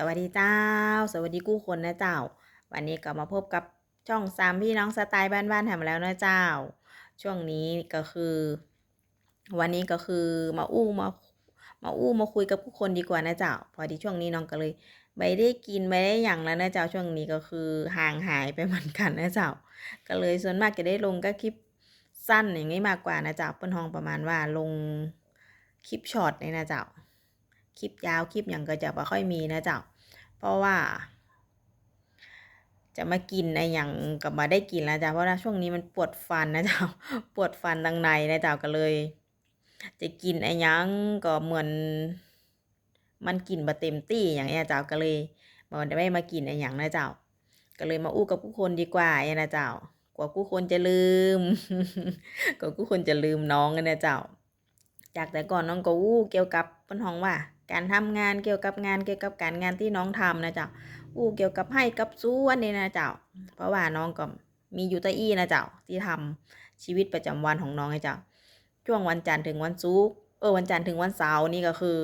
สวัสดีเจ้า สวัสดีกู้คนนะเจ้า วันนี้ก็มาพบกับช่องสามพี่น้องสไตล์บ้านๆแถมแล้วนะเจ้า ช่วงนี้ก็คือ วันนี้ก็คือมาอู้มามาอู้มาคุยกับผู้คนดีกว่านะเจ้า พอดีช่วงนี้น้องก็เลยไม่ได้กินไม่ได้อย่างแล้วนะเจ้าช่วงนี้ก็คือห่างหายไปเหมือนกันนะเจ้า ก็เลยส่วนมากจะได้ลงก็คลิปสั้นอย่างนี้มากกว่านะเจ้าเปิ้นห้องประมาณว่าลงคลิปช็อตเนี่ยนะเจ้า คลิปยาวคลิปอย่างก็จะไม่ค่อยมีนะเจ้า เพราะว่า จะมากินไอ้อย่างกับมาได้กินแล้วจ้ะเพราะว่าช่วงนี้มันปวดฟันนะเจ้าปวดฟันดังในนะเจ้าก็เลย จะกินไอ้ยังก็เหมือน มันกินบะเต็มตี้อย่างเงี้ยเจ้าก็เลยมันไม่มากินไอ้ยังนะเจ้า ก็เลยมาอู้กับผู้คนดีกว่าไอ้นะเจ้ากว่าผู้คนจะลืมกว่าผู้คนจะลืมน้องนะเจ้า จากแต่ก่อนน้องก็อู้เกี่ยวกับปิ้นห้องว่า การทำงานเกี่ยวกับงานเกี่ยวกับการงานที่น้องทำนะเจ้าอู้เกี่ยวกับให้กับสวนนี่นะเจ้า เพราะว่าน้องก็มีอยู่แตอี้นะเจ้าที่ทำชีวิตประจำวันของน้องไอ้เจ้าช่วงวันจันทร์ถึงวันศุกร์เออวันจันทร์ถึงวันเสาร์นี่ก็คือ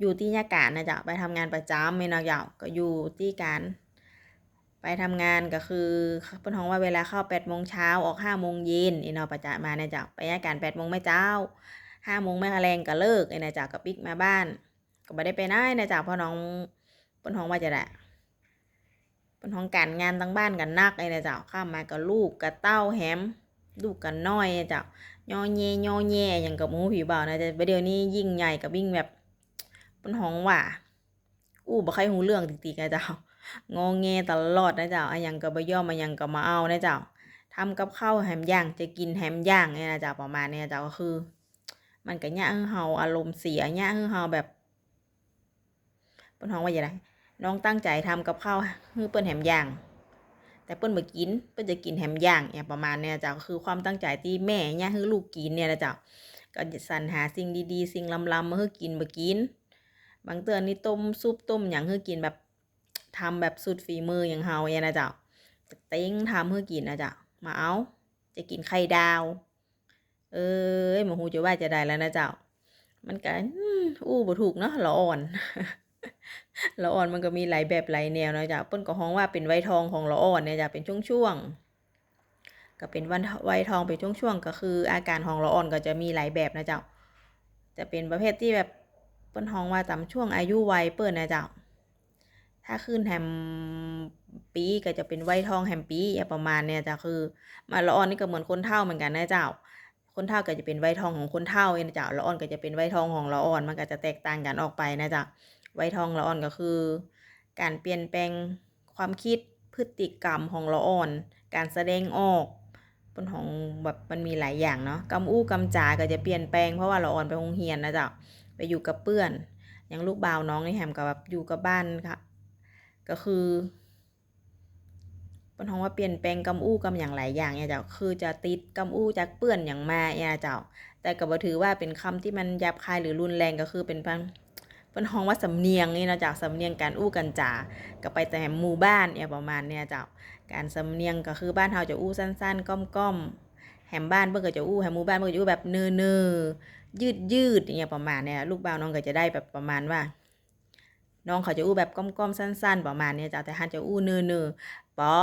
อยู่ที่ยาการนะเจ้าไปทำงานประจำไม่นะเจ้าก็อยู่ที่การไปทำงานก็คือเพิ่นฮ้องว่าเวลาเข้าแปดโมงเช้าออกห้าโมงเย็นอีเนาะประจำมาเนะเจ้าไปยาการแปดโมงไม่เจ้า ห้าโมงไม่แรงก็เลิกไอ้นะเจ้าก็ปิกมาบ้าน ก็บ่ได้ไปไหนนะเจ้าเพราะน้องเพิ่นฮ้องว่าจะได้เพิ่นฮ้องการงานทั้งบ้านกันนักไอ้นะเจ้าข้ามมาก็ลูกกับเต้าแฮมลูกกันน้อยนะเจ้าย่อแย่ย่อแย่หยังกับหมูผีบ่าวนะแต่เดี๋ยวนี้ยิ่งใหญ่กับยิ่งแบบเพิ่นฮ้องว่าอู้บ่ใครฮู้เรื่องติกๆนะเจ้างอแงตลอดนะเจ้าอะหยังก็บ่ยอมอะหยังก็มาเอานะเจ้าทำกับข้าวแฮมย่างจะกินแฮมย่างเนี่ยนะเจ้าประมาณเนี้ยเจ้าก็คือ มันก็ยะให้เฮาอารมณ์เสียยะให้เฮาแบบเปิ้นฮ้องว่าจั่างใดน้องตั้งใจทำกับข้าวให้เปิ้นแฮมย่าง แต่เปิ้นบ่กินเปิ้นจะกินแฮมย่างเนี่ยประมาณเนี้ยเจ้าก็คือความตั้งใจที่แม่ยะให้ลูกกินเนี่ยนะเจ้าก็สรรหาสิ่งดีๆ สิ่งล้ำๆมาให้กินบ่กิน บางเทื่อนี่ต้มซุปต้มหยังให้กินแบบทำแบบสุดฝีมืออย่างเฮาเนี่ยนะเจ้าเต็งทำให้กินนะเจ้ามาเอาจะกินไข่ดาว เอ้ยบ่ฮู้จะว่าจะได้แล้วนะเจ้า มันก็อู้บ่ถูกเนาะละอ่อนละอ่อนมันก็มีหลายแบบหลายแนวนะจ้าเปิ้นก็ฮ้องว่าเป็นไวทองของละอ่อนเนี่ยจ้ะเป็นช่วงๆก็เป็นวันไวทองเป็นช่วงๆก็คือ อาการของละอ่อนก็จะมีหลายแบบนะเจ้า จะเป็นประเภทที่แบบเปิ้นฮ้องว่าตามช่วงอายุวัยเปิ้นนะเจ้า ถ้าขึ้นแฮมปีก็จะเป็นไวทองแฮมปีอะประมาณเนี้ยจ้ะคือ มาละอ่อนนี่ก็เหมือนคนเฒ่าเหมือนกันนะเจ้า คนเฒ่าก็จะเป็นไวทองของคนเฒ่าเองนะจ้าละอ่อนก็จะเป็นไวทองของละอ่อนมันก็จะแตกต่างกันออกไปนะจ้ะไวทองละอ่อนก็คือ การเปลี่ยนแปลงความคิดพฤติกรรมของละอ่อน การแสดงออกเปิ้นฮ้องแบบมันมีหลายอย่างเนาะกำอู้กำจาก็จะเปลี่ยนแปลงเพราะว่าละอ่อนไปโรงเรียนนะจ้าไปอยู่กับเพื่อนอย่างลูกบ่าวน้องนี่แฮมก็แบบอยู่กับบ้านค่ะ ก็คือ ปนฮ้องว่าเปลี่ยนแปลงกำอู้กำหยังหลายอย่างเนี่ยเจ้าคือจะติดกำอู้จากเพื่อนหยังมาเนี่ยเจ้า แต่ก็บ่ถือว่าเป็นคำที่มันหยาบคายหรือรุนแรงก็คือเป็นพิ่นเป็นฮ้องว่าสำเนียงนี่นะจ้าสำเนียงการอู้กันจาก็ไปแต่หมู่บ้านเนี่ยประมาณเนี้ยเจ้าการสำเนียงก็คือบ้านเฮาจะอู้สั้น ๆ ก้อมๆแฮมบ้านเพิ่นก็จะอู้แฮมหมู่บ้านเพิ่นก็จะอู้แบบเน้อๆยืดๆอย่างเงี้ยประมาณเนี้ยลูกบ่าวน้องก็จะได้แบบประมาณว่าน้องเขาจะอู้แบบก้อมๆสั้น ๆ ประมาณเนี้ยเจ้าแต่หั้นจะอู้เนื้อๆ ปอ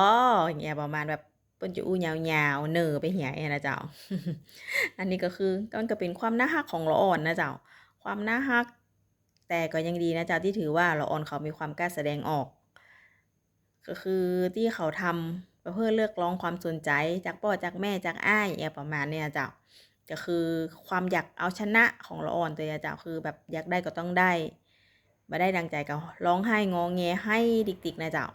อย่างเงี้ยประมาณแบบเปิ้นจะอู้ยาวๆเนอไปเหียอย่างเงี้ยนะเจ้า อันนี้ก็คือมันก็เป็นความน่ารักของละอ่อนนะเจ้า ความน่ารัก แต่ก็ยังดีนะเจ้าที่ถือว่าละอ่อนเขามีความกล้าแสดงออก ก็คือที่เขาทำก็เพื่อเรียกร้องความสนใจจากพ่อจากแม่จากอ้ายอย่างเงี้ยประมาณเนี้ยเจ้าก็คือความอยากเอาชนะของละอ่อนตัวเจ้าคือแบบอยากได้ก็ต้องได้บ่ได้ดังใจก็ร้องไห้งอแงให้ดิกๆนะเจ้า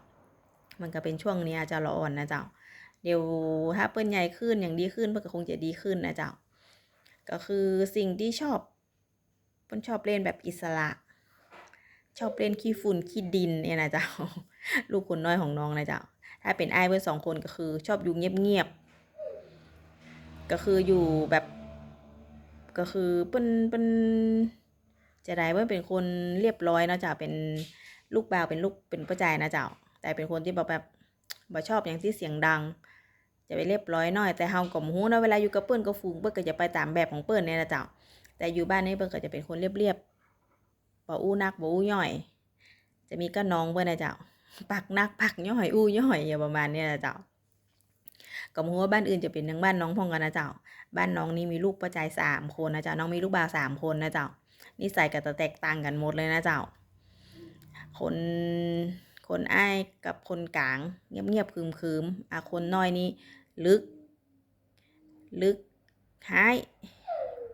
มันก็เป็นช่วงนี้ยเจ้าละอ่อนนะเจ้า เดี๋ยวถ้าเปิ้นใหญ่ขึ้นอย่างดีขึ้นเพิ่นก็คงจะดีขึ้นนะเจ้า ก็คือสิ่งที่ชอบเพิ่นชอบเล่นแบบอิสระ ชอบเล่นขี้ฝุ่นขี้ดินเนี่ยนะเจ้า ลูกคนน้อยของน้องนะเจ้า ถ้าเป็นไอ้เพิ่นสองคนก็คือ ชอบอยู่เงียบๆ ก็คืออยู่แบบก็คือเปิ้นเปิ้นจะได้ว่าเป็นคนเรียบร้อยนะเจ้าเป็นลูกบ่าวเป็นลูกเป็นผู้ชายนะเจ้า แต่เป็นคนที่บ่แบบบ่ชอบหยังที่เสียงดัง จะไปเรียบร้อยหน่อย แต่เฮาก็บ่ฮู้นะเวลาอยู่กับเปิ้นกับฝูงเปิ้นก็จะไปตามแบบของเปิ้นเนี่ยนะเจ้า แต่อยู่บ้านนี้เปิ้นก็จะเป็นคนเรียบๆบ่อู้นักบ่อู้ย่อย จะมีก็น้องเพื่อนนะเจ้าปักนักปักย่อยอู้ย่อยอย่างประมาณนี้นะเจ้าก็บ่ฮู้ว่าบ้านอื่นจะเป็นทางบ้านน้องพองกันนะเจ้า บ้านน้องนี่มีลูกประจายสามคนนะเจ้า น้องมีลูกบ่าวสามคนนะเจ้า นิสัยก็จะแตกต่างกันหมดเลยนะเจ้า คน คนอ้ายกับคนกลาง เงียบเงียบคืมคืมๆอะคนน้อยนี่ลึก ลึกหาย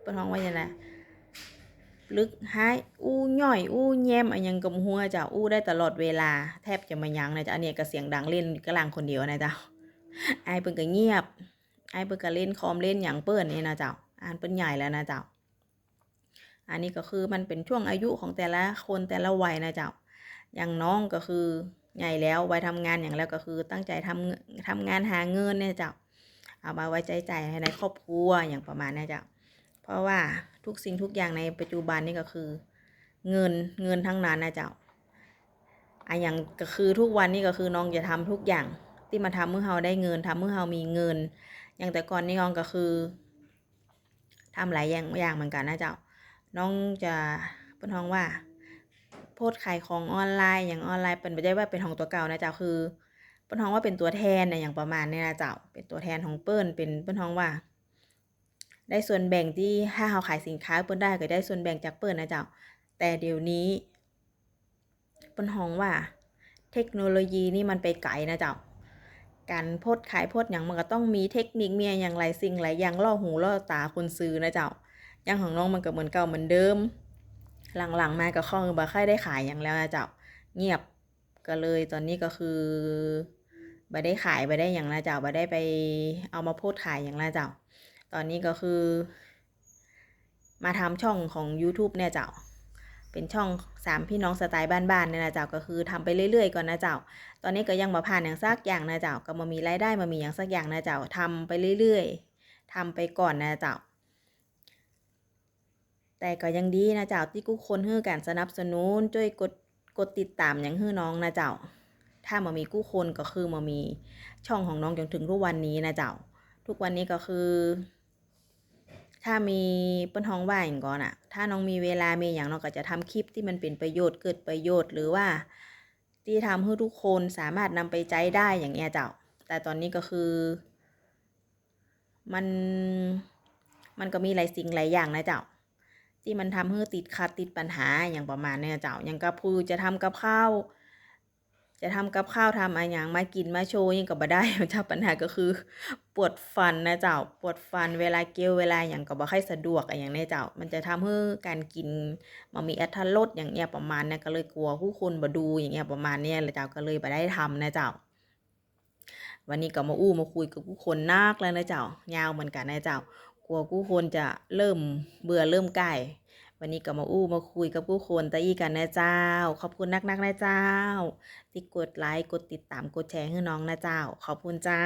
เปิ้นฮ้องว่าจังไดลึกหายอู้ย่อย อู้แย้มอะหยังก็บ่ฮู้ะเจ้าอู้ได้ตลอดเวลาแทบจะบ่ยั้งนะจ้าอันนี้ก็เสียงดังเล่นกะลางคนเดียวนะจ้าอ้ายเพิ่นก็เงียบอ้ายเพิ่นก็เล่นคอมเล่นหยังเปิ้นนี่นะจ้าอ่านเปิ้นใหญ่แล้วนะจ้าอันนี้ก็คือมันเป็นช่วงอายุของแต่ละคนแต่ละวัยนะจ้า อย่างน้องก็คือใหญ่แล้วไวัยทำงานอย่างแล้วก็คือตั้งใจทำทำงานหาเงินเนี่ยเจ้าเอามาไว้ใจจ่ายให้ในครอบครัวอย่างประมาณเนี้เจ้าเพราะว่าทุกสิ่งทุกอย่างในปัจจุบันนี่ก็คือ เงินเงินทั้งนั้นนะเจ้าอะอย่างก็คือทุกวันนี่ก็คือน้องจะทำทุกอย่างที่มาทำเมื่อเฮาได้เงินทำเมื่อเฮามีเงิน อย่างแต่ก่อนนี่น้องก็คือทำหลายอย่างอย่างเหมือนกันนะเจ้าน้องจะเป็นห้องว่า โพสขายของออนไลน์อย่างออนไลน์เป็นไม่ได้ว่าเป็นของตัวเก่านะเจ้าคือเปิ้นฮ้องว่าเป็นตัวแทนนะอย่างประมาณนี้นะเจ้าเป็นตัวแทนของเปิ้นเป็นเปิ้นฮ้องว่า ได้ส่วนแบ่งที่ถ้าเราขายสินค้าเปิ้นได้ก็ได้ส่วนแบ่งจากเปิ้นนะเจ้าแต่เดี๋ยวนี้เปิ้นฮ้องว่า เทคโนโลยีนี่มันไปไกลนะเจ้าการโพสขายโพสต์หยังมันก็ต้องมีเทคนิคมีอย่างหลายสิ่งหลายอย่างล่อหูล่อตาคนซื้อนะเจ้าอย่างของน้องมันก็เหมือนเก่าเหมือนเดิม หลังๆมาก็ข้องบ่ค่อยได้ขายหยังแล้วนะเจ้าเงียบก็เลยตอนนี้ก็คือบ่ได้ขายบ่ได้หยังล้วเจ้าบ่ได้ไปเอามาโพสต์ขายหยังล้วเจ้าตอนนี้ก็คือ มาทำช่องของยูทูบเนี่ยเจ้าเป็นช่องสามพี่น้องสไตล์บ้านๆเนี่ยนะเจ้าก็คือทำไปเรื่อยๆก่อนนะเจ้า ตอนนี้ก็ยังบ่ผ่านหยังสักอย่างนะเจ้าก็บ่มีรายได้บ่มีหยังสักอย่างนะเจ้าทำไปเรื่อยๆทำไปก่อนนะเจ้า แต่ก็ยังดีนะเจ้าที่กูคนฮื้อการสนับสนุนช่วยกดกดติดตามหยังฮื้อน้องนะเจ้า ถ้าบ่มีกู้คนก็คือบ่มีช่องของน้องจนถึงทุกวันนี้นะเจ้า ทุกวันนี้ก็คือ ถ้ามีเปิ้นฮ้องว่าหยังก่อนน่ะถ้าน้องมีเวลามีหยังน้องก็จะทำคลิปที่มันเป็นประโยชน์เกิดประโยชน์หรือว่าที่ทำให้ทุกคนสามารถนำไปใช้ได้อย่างเงี้ยเจ้า แต่ตอนนี้ก็คือ มัน มันก็มีหลายสิ่งหลายอย่างนะเจ้า ที่มันทำให้ติดขัดติดปัญหาอย่างประมาณเนี้ยเจ้าอย่างกับผู้จะทำกับข้าวจะทำกับข้าวทำอะหยังมากินมาโชว์ยังก็บ่ได้เจ้าปัญหาก็คือ ปวดฟันนะเจ้าปวดฟันเวลาเคี้ยวเวลาหยังก็บ่ค่อยสะดวกอะหยังเนี้ยเจ้ามันจะทำให้การกินบ่มีอรรถรสอย่างเงี้ยประมาณเนี้ยก็เลยกลัวผู้คนบ่ดูอย่างเงี้ยประมาณเนี้ยแหละเจ้าก็เลยบ่ได้ทำนะเจ้าวันนี้ก็มาอู้มาคุยกับผู้คนนักแล้วนะเจ้ายาวเหมือนกันนะเจ้า กลัวผู้คนจะเริ่มเบื่อเริ่มใกล้วันนี้ก็มาอู้มาคุยกับผู้คนตะอี้กันนะเจ้า ขอบคุณนักๆนะเจ้า ที่กดไลค์กดติดตามกดแชร์ให้น้องนะเจ้า ขอบคุณเจ้า